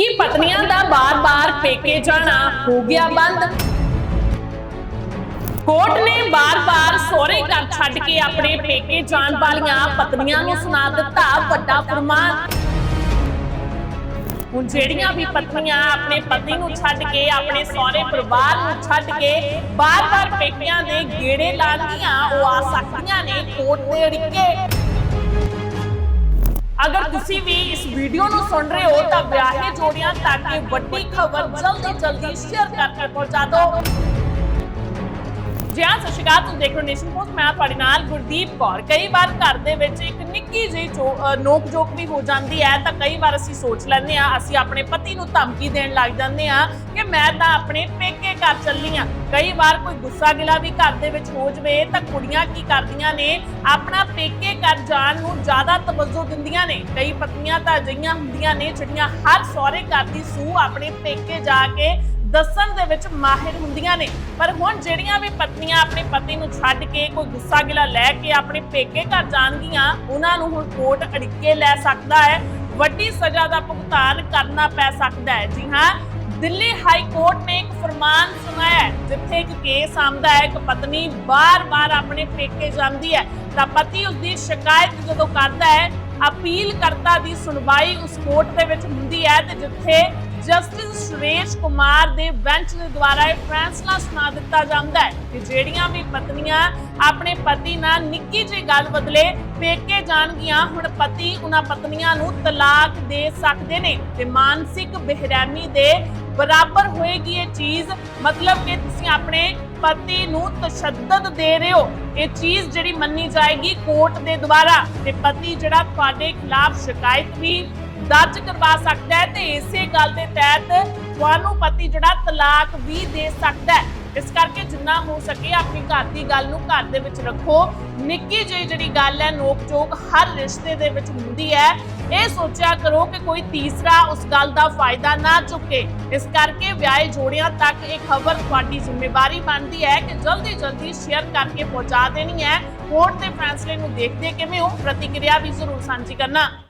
ਕੀ ਪਤਨੀਆਂ ਦਾ ਬਾਰ-ਬਾਰ ਪੇਕੇ ਜਾਣਾ ਹੋ ਗਿਆ ਬੰਦ। ਕੋਰਟ ਨੇ ਬਾਰ-ਬਾਰ ਸਹੁਰੇ ਘਰ ਛੱਡ ਕੇ ਆਪਣੇ ਪੇਕੇ ਜਾਣ ਵਾਲੀਆਂ ਪਤਨੀਆਂ ਨੂੰ ਸੁਣਾ ਦਿੱਤਾ ਵੱਡਾ ਫਰਮਾਨ। ਹੁਣ ਜਿਹੜੀਆਂ ਵੀ ਪਤਨੀਆਂ ਆਪਣੇ ਪਤੀ ਨੂੰ ਛੱਡ ਕੇ, ਆਪਣੇ ਸਹੁਰੇ ਪਰਿਵਾਰ ਨੂੰ ਛੱਡ ਕੇ ਬਾਰ-ਬਾਰ ਪੇਕਿਆਂ ਦੇ ਗੇੜੇ ਲਾਉਂਦੀਆਂ ਉਹ ਆ ਸਕਦੀਆਂ ਨੇ ਕੋਰਟ ਦੇ ਅੜਿੱਕੇ। ਅਗਰ ਤੁਸੀਂ ਵੀ ਇਸ ਵੀਡੀਓ ਨੂੰ ਸੁਣ ਰਹੇ ਹੋ ਤਾਂ ਵਿਆਹੇ ਜੋੜਿਆਂ ਤੱਕ ਇਹ ਵੱਡੀ ਖਬਰ ਜਲਦੀ ਜਲਦੀ ਸ਼ੇਅਰ ਕਰਕੇ ਪਹੁੰਚਾ ਦਿਓ। ਜੀ ਹਾਂ, ਸਤਿ ਸ਼੍ਰੀ ਅਕਾਲ, ਤੁਸੀਂ ਦੇਖ ਰਹੇ ਹੋ ਨੇਸ਼ਨ ਪੋਸਟ ਮੈਂ ਤੁਹਾਡੇ ਨਾਲ ਗੁਰਦੀਪ ਕੌਰ। ਕਈ ਵਾਰ ਘਰ ਦੇ ਵਿੱਚ ਇੱਕ ਨਿੱਕੀ ਜਿਹੀ ਨੋਕ ਜੋਕ ਵੀ ਹੋ ਜਾਂਦੀ ਹੈ, ਤਾਂ ਕਈ ਵਾਰ ਅਸੀਂ ਸੋਚ ਲੈਂਦੇ ਆ ਅਸੀਂ ਆਪਣੇ ਪਤੀ ਨੂੰ ਧਮਕੀ ਦੇਣ ਲੱਗ ਜਾਂਦੇ ਆ ਕਿ ਮੈਂ ਤਾਂ ਆਪਣੇ ਪੇਕੇ ਘਰ ਚੱਲੀ ਆ ਕਈ ਵਾਰ ਕੋਈ ਗੁੱਸਾ ਗਿਲਾ ਵੀ ਘਰ ਦੇ ਵਿੱਚ ਹੋ ਜਵੇ, ਤਾਂ ਕੁੜੀਆਂ ਕੀ ਕਰਦੀਆਂ ਨੇ, ਆਪਣਾ ਪੇਕੇ ਘਰ ਜਾਣ ਨੂੰ ਜ਼ਿਆਦਾ ਤਵੱਜੋ ਦਿੰਦੀਆਂ ਨੇ। ਕਈ ਪਤਨੀਆਂ ਤਾਂ ਅਜਿਹੀਆਂ ਹੁੰਦੀਆਂ ਨੇ, ਜਿਹੜੀਆਂ ਹਰ ਸਹੁਰੇ ਘਰ ਦੀ ਸੂਹ ਆਪਣੇ ਪੇਕੇ ਜਾ ਕੇ ਦੱਸਣ ਦੇ ਵਿੱਚ ਮਾਹਿਰ ਹੁੰਦੀਆਂ ਨੇ। ਪਰ ਹੁਣ ਜਿਹੜੀਆਂ ਵੀ ਪਤਨੀਆਂ ਆਪਣੇ ਪਤੀ ਨੂੰ ਛੱਡ ਕੇ ਕੋਈ ਗੁੱਸਾ ਗਿਲਾ ਲੈ ਕੇ ਆਪਣੇ ਪੇਕੇ ਘਰ ਜਾਣਗੀਆਂ, ਉਹਨਾਂ ਨੂੰ ਹੁਣ ਕੋਰਟ ਅੜਿੱਕੇ ਲੈ ਸਕਦਾ ਹੈ। ਵੱਡੀ ਸਜ਼ਾ ਦਾ ਭੁਗਤਾਨ ਕਰਨਾ ਪੈ ਸਕਦਾ ਹੈ। ਜੀ ਹਾਂ, ਦਿੱਲੀ ਹਾਈ ਕੋਰਟ ਨੇ ਇੱਕ ਫਰਮਾਨ ਸੁਣਾਇਆ ਜਿੱਥੇ ਇੱਕ ਕੇਸ ਆਮਦਾ ਹੈ, ਇੱਕ ਪਤਨੀ ਬਾਰ-ਬਾਰ ਆਪਣੇ ਪੇਕੇ ਜਾਂਦੀ ਹੈ। ਤਾਂ ਪਤੀ ਉਸ ਦੀ ਸ਼ਿਕਾਇਤ ਜਦੋਂ ਕਰਦਾ ਹੈ, ਅਪੀਲ ਕਰਤਾ ਦੀ ਸੁਣਵਾਈ ਉਸ ਕੋਰਟ ਦੇ ਵਿੱਚ ਹੁੰਦੀ ਹੈ ਤੇ ਜਿੱਥੇ ਜਸਟਿਸ ਸੁਰੇਸ਼ ਕੁਮਾਰ ਦੇ ਬੈਂਚ ਦੇ ਦੁਆਰਾ ਇਹ ਫੈਸਲਾ ਸੁਣਾ ਦਿੱਤਾ ਜਾਂਦਾ ਹੈ ਕਿ ਜਿਹੜੀਆਂ ਵੀ ਪਤਨੀਆਂ ਆਪਣੇ ਪਤੀ ਨਾਲ ਨਿੱਕੀ ਜਿਹੀ ਗੱਲ ਬਦਲੇ ਪੇਕੇ ਜਾਣਗੀਆਂ, ਹੁਣ ਪਤੀ ਉਹਨਾਂ ਪਤਨੀਆਂ ਨੂੰ ਤਲਾਕ ਦੇ ਸਕਦੇ ਨੇ ਤੇ ਮਾਨਸਿਕ ਬੇਰਹਿਮੀ ਦੇ ਬਰਾਬਰ ਹੋਏਗੀ ਇਹ ਚੀਜ਼। ਮਤਲਬ ਕਿ ਤੁਸੀਂ ਆਪਣੇ ਪਤੀ ਨੂੰ ਤਸ਼ੱਦਦ ਦੇ ਰਹੇ ਹੋ। ਇਹ ਚੀਜ਼ ਜਿਹੜੀ ਮੰਨੀ ਜਾਏਗੀ ਕੋਰਟ ਦੇ ਦੁਆਰਾ ਤੇ ਪਤੀ ਜਿਹੜਾ ਤੁਹਾਡੇ ਖਿਲਾਫ ਸ਼ਿਕਾਇਤ ਵੀ ਦਰਜ ਕਰਵਾ ਸਕਦਾ ਹੈ ਤੇ ਇਸੇ ਗੱਲ ਦੇ ਤਹਿਤ ਤੁਹਾਨੂੰ ਪਤੀ ਜਿਹੜਾ ਤਲਾਕ ਵੀ ਦੇ ਸਕਦਾ ਹੈ। ਇਸ ਕਰਕੇ ਜਿੰਨਾ ਹੋ ਸਕੇ ਆਪਣੀ ਘਰ ਦੀ ਗੱਲ ਨੂੰ ਘਰ ਦੇ ਵਿੱਚ ਰੱਖੋ। ਨਿੱਕੀ ਜਿਹੀ ਜਿਹੜੀ ਗੱਲ ਹੈ ਨੋਕ ਝੋਕ ਹਰ ਰਿਸ਼ਤੇ ਦੇ ਵਿੱਚ ਹੁੰਦੀ ਹੈ। ਇਹ ਸੋਚਿਆ ਕਰੋ ਕਿ ਕੋਈ ਤੀਸਰਾ ਉਸ ਗੱਲ ਦਾ ਫਾਇਦਾ ਨਾ ਚੁੱਕੇ। ਇਸ ਕਰਕੇ ਵਿਆਹੇ ਜੋੜਿਆਂ ਤੱਕ ਇਹ ਖਬਰ ਤੁਹਾਡੀ ਜ਼ਿੰਮੇਵਾਰੀ ਬਣਦੀ ਹੈ ਕਿ ਜਲਦੀ ਜਲਦੀ ਸ਼ੇਅਰ ਕਰਕੇ ਪਹੁੰਚਾ ਦੇਣੀ ਹੈ। ਕੋਰਟ ਦੇ ਫੈਸਲੇ ਨੂੰ ਦੇਖਦੇ ਕਿਵੇਂ ਹੋ? ਪ੍ਰਤੀਕਿਰਿਆ ਵੀ ਜ਼ਰੂਰ ਸਾਂਝੀ ਕਰਨਾ।